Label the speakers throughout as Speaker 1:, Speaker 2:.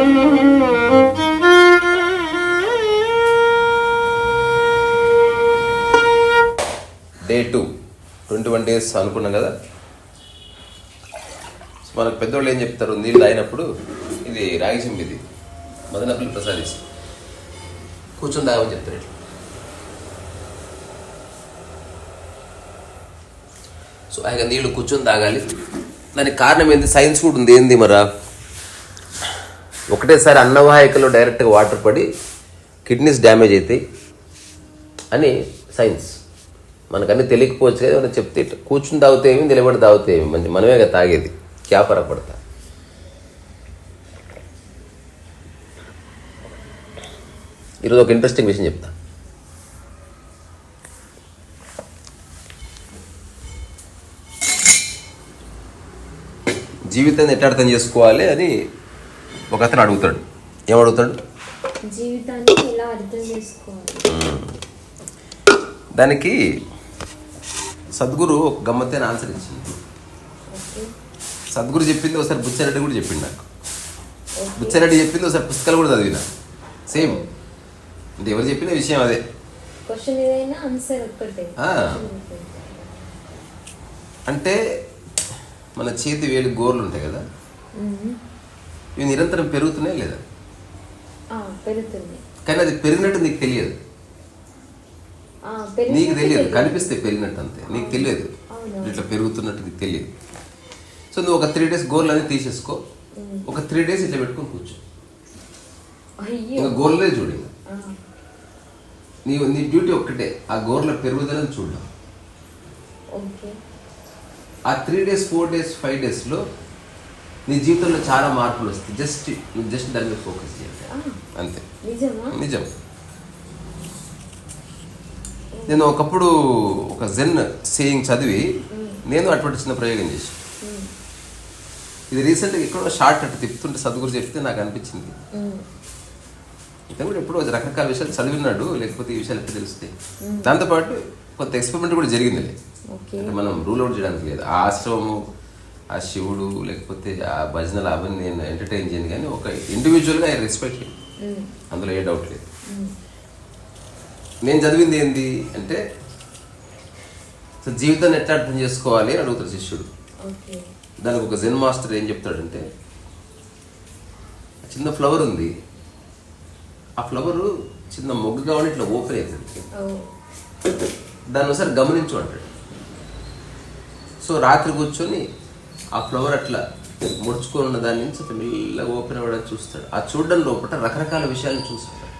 Speaker 1: Day two twenty one days అనుకున్నాం కదా? So మనకు పెద్దోళ్ళు ఏం చెప్తారు? నీళ్ళు తాగినప్పుడు ఇది రాగి చెంబు ఇది. మదనపల్లి ప్రసాదిస్. కూర్చొని తాగమని చెప్తారు ఇట్లా. సో ఆయన నీళ్ళు కూర్చొని తాగాలి. దానికి కారణం ఏంది? సైన్స్ కూడా ఉంది. ఏంది మరా? ఒకటేసారి అన్నవాహికలో డైరెక్ట్గా వాటర్ పడి కిడ్నీస్ డ్యామేజ్ అవుతాయి అని సైన్స్. మనకన్నీ తెలియకపోవచ్చు కదా ఏమైనా చెప్తే కూర్చుని తాగితే ఏమి నిలబడి తాగితే ఏమి? మంచి మనమే కదా తాగేది. క్యాపర పడతా ఈరోజు ఒక ఇంట్రెస్టింగ్ విషయం చెప్తా. జీవితాన్ని ఎట్లా అర్థం చేసుకోవాలి అని ఒక అతను అడుగుతాడు. ఏమడుగుతాడు? దానికి సద్గురు ఒక గమ్మత్తైన ఆన్సర్ ఇచ్చింది. సద్గురు చెప్పింది ఒకసారి బుచ్చారెడ్డి కూడా చెప్పింది నాకు. బుచ్చారెడ్డి చెప్పింది ఒకసారి పుస్తకాలు కూడా చదివిన. సేమ్. అంటే ఎవరు చెప్పిన విషయం అదే. అంటే మన చేతి వేలు గోర్లు ఉంటాయి కదా. ఇవి నిరంతరం పెరుగుతున్నాయి లేదా?
Speaker 2: పెరుగుతుంది
Speaker 1: కానీ అది పెరిగినట్టు నీకు తెలియదు. నీకు తెలియదు. కనిపిస్తే పెరిగినట్టు అంతే. నీకు తెలియదు. ఇట్లా పెరుగుతున్నట్టు నీకు తెలియదు. సో నువ్వు ఒక త్రీ డేస్ గోర్లు అనేది తీసేసుకో. ఒక త్రీ డేస్ ఇట్లా పెట్టుకొని కూర్చో. ఇంకా గోర్లే చూడు నీ నీ డ్యూటీ ఒక్కటే ఆ గోర్ల పెరుగుదలని చూడడం ఆ three days four days five డేస్లో నీ జీవితంలో చాలా మార్పులు వస్తాయి. జస్ట్ జస్ట్ దాని మీద ఫోకస్ చేయాలి. అంతే. నిజం. నేను ఒకప్పుడు ఒక జెన్ సేయింగ్ చదివి నేను అటువంటి చిన్న ప్రయోగం చేసి. ఇది రీసెంట్గా ఎక్కడో షార్ట్ అట్టు తిప్పుతుంటే సద్గురు చెప్తే నాకు అనిపించింది. ఇతను కూడా ఎప్పుడో రకరకాల విషయాలు చదివినాడు లేకపోతే ఈ విషయాలు ఎట్లా తెలుస్తాయి దాంతోపాటు కొంత ఎక్స్పెరిమెంట్ కూడా అంటే మనం రూల్ అవుట్ చేయడానికి లేదు. ఆ ఆశ్రమము ఆ శివుడు లేకపోతే ఆ భజనలు అవన్నీ నేను ఎంటర్టైన్ చేయను కానీ ఒక ఇండివిజువల్గా ఐ రెస్పెక్ట్. అందులో ఏ డౌట్ లేదు. నేను చదివింది ఏంది అంటే అసలు జీవితాన్ని ఎట్లా అర్థం చేసుకోవాలి అని అడుగుతాడు శిష్యుడు. దానికి ఒక జెన్ మాస్టర్ ఏం చెప్తాడంటే చిన్న ఫ్లవర్ ఉంది. ఆ ఫ్లవర్ చిన్న మొగ్గుగా ఉండి ఇట్లా ఓపెన్ అవుతుంది దాన్ని ఒకసారి గమనించు అంటాడు. సో రాత్రి కూర్చొని ఆ ఫ్లవర్ అట్లా ముడుచుకొని ఉన్న దాని నుంచి అట్లా మెల్లగా ఓపెన్ అవ్వడానికి చూస్తాడు. ఆ చూడడం లోపల రకరకాల విషయాలను చూస్తాడు.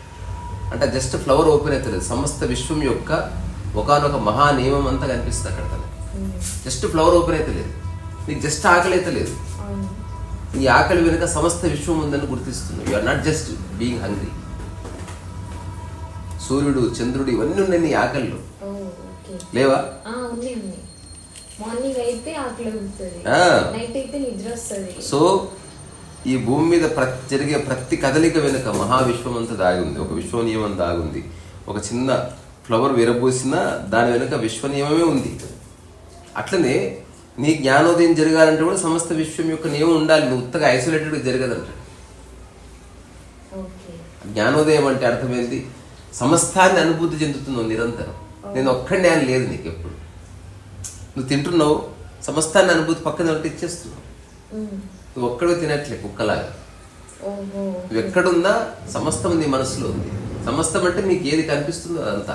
Speaker 1: అంటే జస్ట్ ఫ్లవర్ ఓపెన్ అవుతలేదు సమస్త విశ్వం యొక్క ఒకనొక మహా నియమం అంతా కనిపిస్తుంది అక్కడ తనకి.
Speaker 2: మ్మ్.
Speaker 1: జస్ట్ ఫ్లవర్ ఓపెన్ అయితే లేదు. నీకు జస్ట్ ఆకలి అయితే లేదు.
Speaker 2: అవును.
Speaker 1: నీ ఆకలి వెనుక సమస్త విశ్వం ఉందని గుర్తిస్తుంది. You are not just being hungry సూర్యుడు చంద్రుడు ఇవన్నీ ఉన్నాయి నీ ఆకలిలో. లేవా?
Speaker 2: మార్నింగ్ అయితే ఆకలి. నైట్ అయితే నిద్ర వస్తుంది.
Speaker 1: సో ఈ భూమి మీద ప్రతి జరిగే ప్రతి కదలిక వెనుక మహావిశ్వం అంతా దాగి ఉంది ఒక విశ్వనియమం దాగి ఉంది ఒక చిన్న ఫ్లవర్ విరబూసినా దాని వెనుక విశ్వనియమమే ఉంది. అట్లనే నీ జ్ఞానోదయం జరగాలంటే కూడా సమస్త విశ్వం యొక్క నియమం ఉండాలి. నువ్వు ఉత్తగా ఐసోలేటెడ్గా జరగదంట. జ్ఞానోదయం అంటే అర్థమైంది. సమస్తాన్ని అనుభూతి చెందుతున్నావు నిరంతరం. నేను ఒక్కడే లేదు నీకు ఎప్పుడు. నువ్వు తింటున్నావు సమస్తాన్ని అనుభూతి పక్కన ఇచ్చేస్తున్నావు. నువ్వు ఒక్కడే తినట్లే కుక్కలాగా. నువ్వు ఎక్కడున్నా సమస్తం నీ మనసులో ఉంది. సమస్తం అంటే నీకు ఏది కనిపిస్తుందో అదంతా.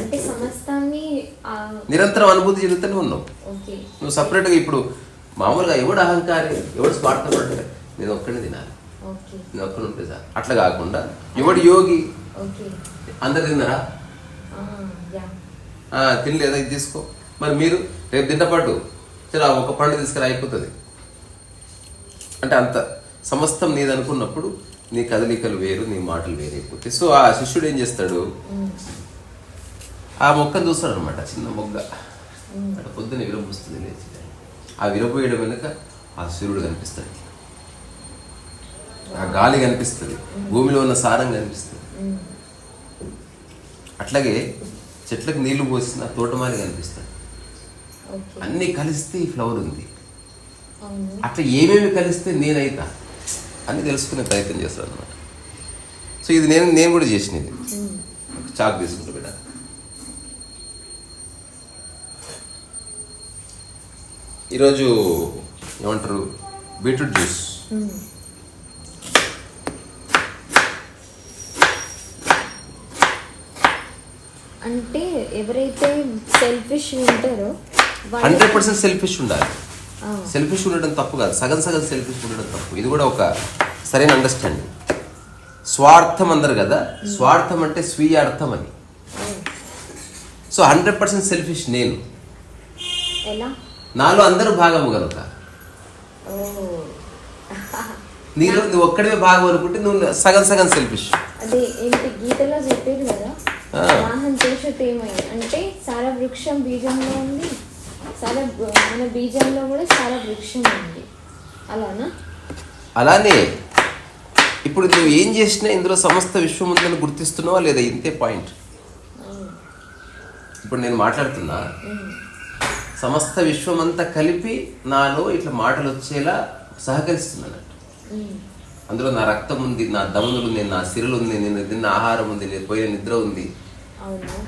Speaker 2: అంటే
Speaker 1: నిరంతరం అనుభూతి చెందుతూనే ఉన్నావు. నువ్వు సపరేట్గా ఇప్పుడు మామూలుగా ఎవడు అహంకారి ఎవడు స్వార్థపడ్డా నేను ఒక్కడే తినాలి. నేను ఒక్కడు ఉంటే సార్ అట్లా కాకుండా ఎవడు యోగి అందరు తిన్నారా? తినలేదా? ఇది తీసుకో. మరి మీరు రేపు తింటపాటు చలో ఆ ఒక పండు తీసుకురా అయిపోతుంది. అంటే అంత సమస్తం నీది అనుకున్నప్పుడు నీ కదలికలు వేరు నీ మాటలు వేరు అయిపోతాయి. సో ఆ శిష్యుడు ఏం చేస్తాడు. ఆ మొక్కను చూస్తాడు అనమాట చిన్న మొగ్గ అక్కడ పొద్దున్న విరబూస్తుంది లేచి ఆ విరబోయడం వెనుక ఆ సూర్యుడు కనిపిస్తాడు. ఆ గాలి కనిపిస్తుంది. భూమిలో ఉన్న సారం కనిపిస్తుంది. అట్లాగే చెట్లకు నీళ్ళు పోసిన తోటమాలి కనిపిస్తాడు అన్నీ కలిస్తే ఈ ఫ్లవర్ ఉంది. అట్లా ఏమేమి కలిస్తే నేనైతా? అని తెలుసుకునే ప్రయత్నం చేస్తాడు అనమాట సో ఇది నేను నేను కూడా చేసిన ఇది చాక్ తీసుకుంటూ బిడ్డ. ఈరోజు ఏమంటారు? Beetroot juice.
Speaker 2: అంటే ఎవరైతే సెల్ఫిష్ ఉంటారో
Speaker 1: హండ్రెడ్ పర్సెంట్ సెల్ఫిష్ ఉండాలి. సెల్ఫిష్ ఉండడం తప్పు కాదు. సగం సగం సెల్ఫిష్ ఉండడం తప్పు. ఇది కూడా ఒక సరైన అండర్స్టాండింగ్ స్వార్థం అందరు కదా? స్వార్థం అంటే స్వీయ అర్థం అని. సో హండ్రెడ్ పర్సెంట్ సెల్ఫిష్ నేను. నాలో అందరూ భాగము కనుక. నీలో నువ్వు ఒక్కడే భాగం అనుకుంటే నువ్వు సగం సగం సెల్ఫిష్
Speaker 2: అదే ఏంటి గీతలో చెప్పేది కదా. వాహనం చేసేటేమై అంటే సార వృక్షం బీజంలో ఉంది సార మన బీజంలో కూడా సార వృక్షం ఉంది. అలానా?
Speaker 1: అలానే ఇప్పుడు నువ్వు ఏం చేసినా ఇందులో సమస్త విశ్వం ఉందని గుర్తిస్తున్నావా లేదా? ఇంతే పాయింట్ ఇప్పుడు నేను మాట్లాడుతున్నా. సమస్త విశ్వం అంతా కలిపి నాలో ఇట్లా మాటలు వచ్చేలా సహకరిస్తున్నాను. అందులో నా రక్తం ఉంది నా దమ్ములు ఉంది నా సిరలు ఉంది నేను తిన్న ఆహారం ఉంది నేను పోయిన నిద్ర ఉంది.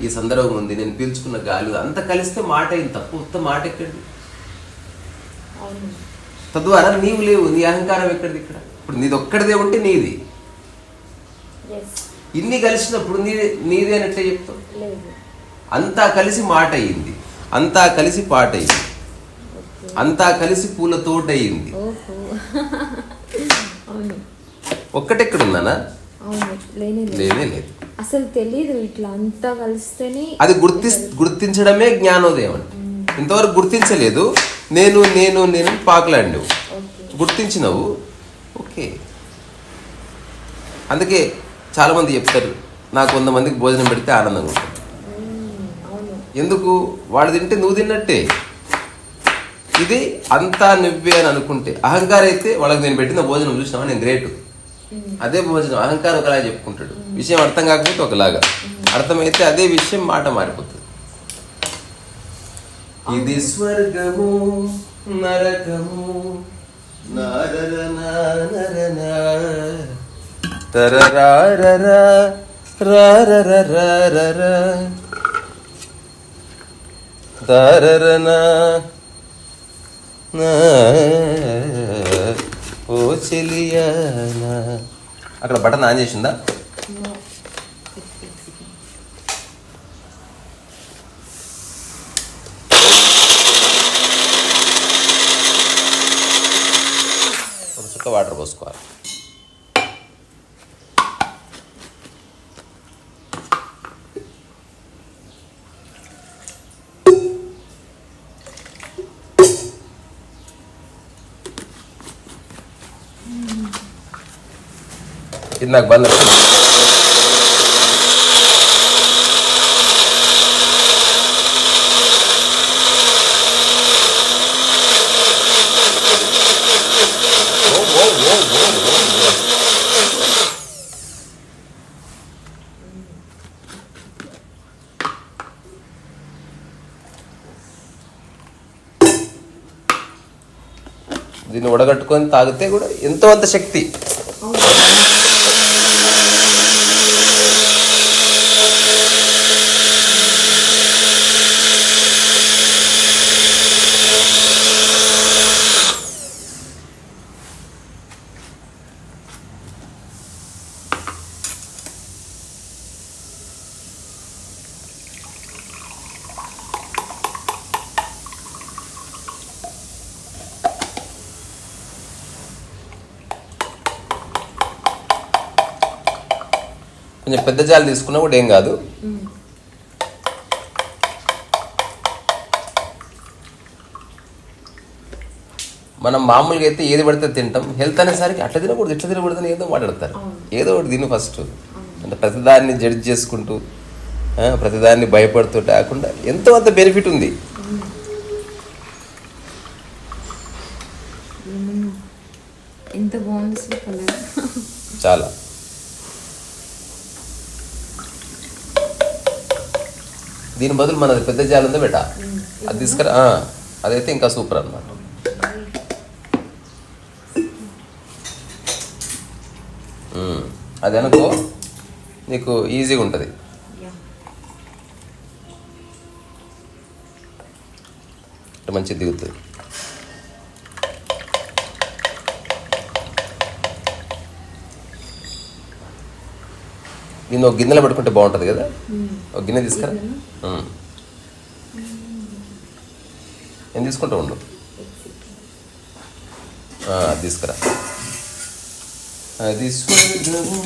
Speaker 1: ఈ సందర్భం ఉంది నేను పీల్చుకున్న గాలి. అంతా కలిస్తే మాట అయింది తప్పు ఉత్త మాట ఎక్కడిది?
Speaker 2: అవును.
Speaker 1: తద్వారా నీవు లేవు నీ అహంకారం ఎక్కడిది ఇక్కడ? ఇప్పుడు నీది ఒక్కడిదే ఉంటే నీది. ఇన్ని కలిసినప్పుడు నీ నీదే అని ఎట్లా చెప్తావు? అంతా కలిసి మాట అయింది. అంతా కలిసి పాట అయింది. అంతా కలిసి పూల తోట అయింది.
Speaker 2: అవును
Speaker 1: ఒక్కటెక్కడుందనా
Speaker 2: అవును లేనే లేదు.
Speaker 1: లేనే లేదు.
Speaker 2: అసలు తెలీదు ఇట్లా అంతా కలిస్తేనే
Speaker 1: అది గుర్తి గుర్తించడమే జ్ఞానోదయం అంటే. ఇంతవరకు గుర్తించలేదు. నేను నేను నేను పాకలాడినవు. గుర్తించినవు. ఓకే. అందుకే చాలామంది చెప్తారు నాకు వంద మందికి భోజనం పెడితే ఆనందంగా ఉంటుంది. ఎందుకు? వాడు తింటే నువ్వు తిన్నట్టే. ఇది అంతా నువ్వే అని అనుకుంటే అహంకారం అయితే వాళ్ళకి నేను పెట్టిన భోజనం చూసినావా? నేను గ్రేట్. అదే భోజనం అహంకారం ఒకలా చెప్పుకుంటాడు. విషయం అర్థం కాకపోతే ఒకలాగా. అర్థమైతే అదే విషయం మాట మారిపోతుంది. ఇది స్వర్గము నరకము నారరన ఓ చెలియానా. అక్కడ బటన్ ఆన్ చేసిందా? ఒక చుక్క వాటర్ పోసుకోవాలి. ఇది నాకు బంద్ దీన్ని ఉడగట్టుకొని తాగితే కూడా ఎంతో అంత శక్తి కొంచెం పెద్ద జాలు తీసుకున్నా కూడా ఏం కాదు. మనం మామూలుగా అయితే ఏది పడితే తింటాం. హెల్త్ అనేసరికి అట్లా తినకూడదు ఇట్లా తినకూడదు అని ఏదో మాట్లాడతారు. ఏదో ఒకటి తిను ఫస్ట్. అంటే ప్రతిదాన్ని జడ్జ్ చేసుకుంటూ ప్రతిదాన్ని భయపడుతూ కాకుండా ఎంతో అంత బెనిఫిట్ ఉంది
Speaker 2: ఎంత బాగుంది అసలు కలర్
Speaker 1: చాలా దీని బదులు మనది పెద్ద జాలు ఉందా బేట అది తీసుకురా అదైతే ఇంకా సూపర్ అన్నమాట. అది అనుకో నీకు ఈజీగా ఉంటుంది.
Speaker 2: యా.
Speaker 1: మంచిగా దిగుతుంది దీన్ని ఒక గిన్నెలో పెట్టుకుంటే బాగుంటుంది కదా? ఒక గిన్నె తీసుకురా. నేను తీసుకుంటా ఉండు. తీసుకురా. అది స్వర్గము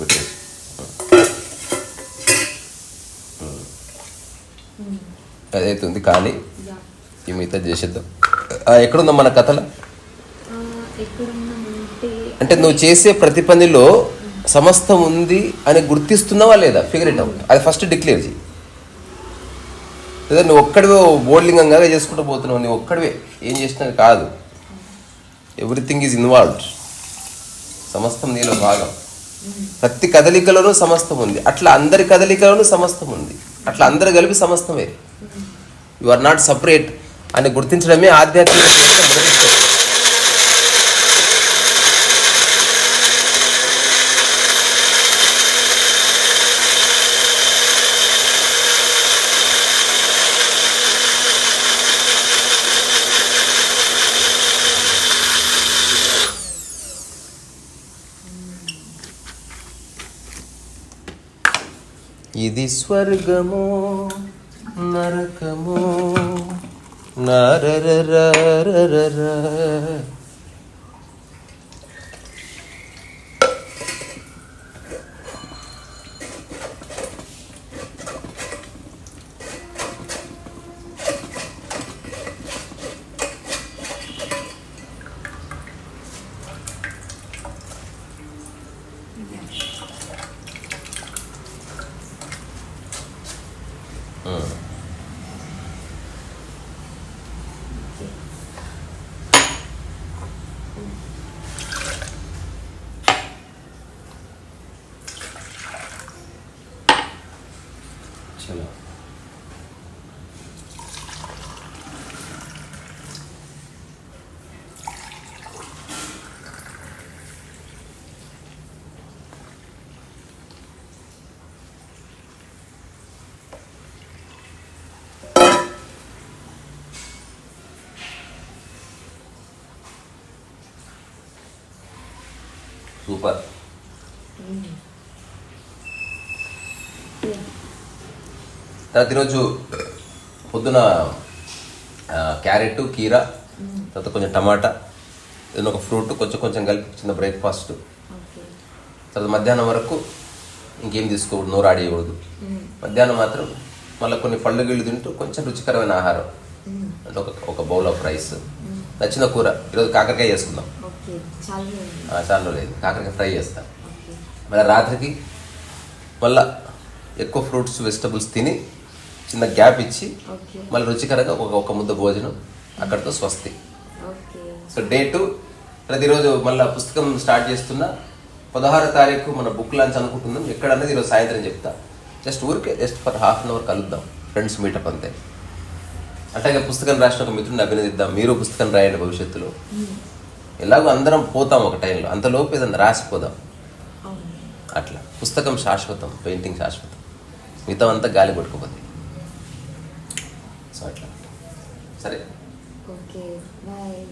Speaker 1: పెట్టేసి. ఉమ్. అదైతే ఉంది ఖాళీ
Speaker 2: యా.
Speaker 1: ఈ మిగతా చేసేద్దాం. ఎక్కడుందా మన కథలో? అంటే నువ్వు చేసే ప్రతి పనిలో సమస్తం ఉంది అని గుర్తిస్తున్నావా లేదా? ఫిగర్ ఇట్ అవుట్ అది ఫస్ట్ డిక్లేర్ చేయి లేదా నువ్వు ఒక్కడివే బోర్డ్లింగంగా చేసుకుంటూ పోతున్నావు. నువ్వు ఒక్కడివే. ఏం చేసినా కాదు. ఎవ్రీథింగ్ ఈజ్ ఇన్వాల్వ్డ్ సమస్తం నీలో భాగం. ప్రతి కదలికలోనూ సమస్తం ఉంది. అట్లా అందరి కదలికలోనూ సమస్తం ఉంది. అట్లా అందరు కలిపి సమస్తమే. యు ఆర్ నాట్ సపరేట్ అని గుర్తించడమే ఆధ్యాత్మిక ఇది స్వర్గము నరకము. నరరరరరర. చలో సూపర్ తర్వాత ఈరోజు పొద్దున క్యారెట్ కీర తర్వాత కొంచెం టమాటా ఏదైనా ఒక ఫ్రూట్ కొంచెం కొంచెం కలిపి చిన్న బ్రేక్ఫాస్ట్. తర్వాత మధ్యాహ్నం వరకు ఇంకేం తీసుకోకూడదు నోరు ఆడేయకూడదు. మధ్యాహ్నం మాత్రం మళ్ళీ కొన్ని పళ్ళు గిళ్ళు తింటూ కొంచెం రుచికరమైన ఆహారం. అంటే ఒక ఒక బౌల్ ఆఫ్ రైస్. నచ్చిన కూర. ఈరోజు కాకరకాయ చేసుకుందాం.
Speaker 2: చాలా
Speaker 1: లేదు కాకరకాయ ఫ్రై చేస్తాం. మళ్ళీ రాత్రికి మళ్ళా ఎక్కువ ఫ్రూట్స్ వెజిటబుల్స్ తిని చిన్న గ్యాప్ ఇచ్చి మళ్ళీ రుచికరంగా ఒక ఒక ముద్ద భోజనం అక్కడితో స్వస్తి. సో డేటు ప్రతిరోజు మళ్ళీ పుస్తకం స్టార్ట్ చేస్తున్నా. పదహారు తారీఖు మన బుక్ లాంచ్ అనుకుంటున్నాం. ఎక్కడ అన్నది ఈరోజు సాయంత్రం చెప్తా. జస్ట్ ఊరికే just for half an hour కలుద్దాం. ఫ్రెండ్స్ మీటప్ అంతే. అట్లాగే పుస్తకం రాసిన ఒక మిత్రుడిని అభినందిద్దాం. మీరు పుస్తకం రాయండి భవిష్యత్తులో. ఎలాగో అందరం పోతాం ఒక టైంలో. అంతలోపు ఏదన్నా రాసిపోదాం. అట్లా. పుస్తకం శాశ్వతం పెయింటింగ్ శాశ్వతం. మిగతా అంతా గాలి పట్టుకుపోద్ది సో అట్లా. సరే.
Speaker 2: ఓకే. బాయ్.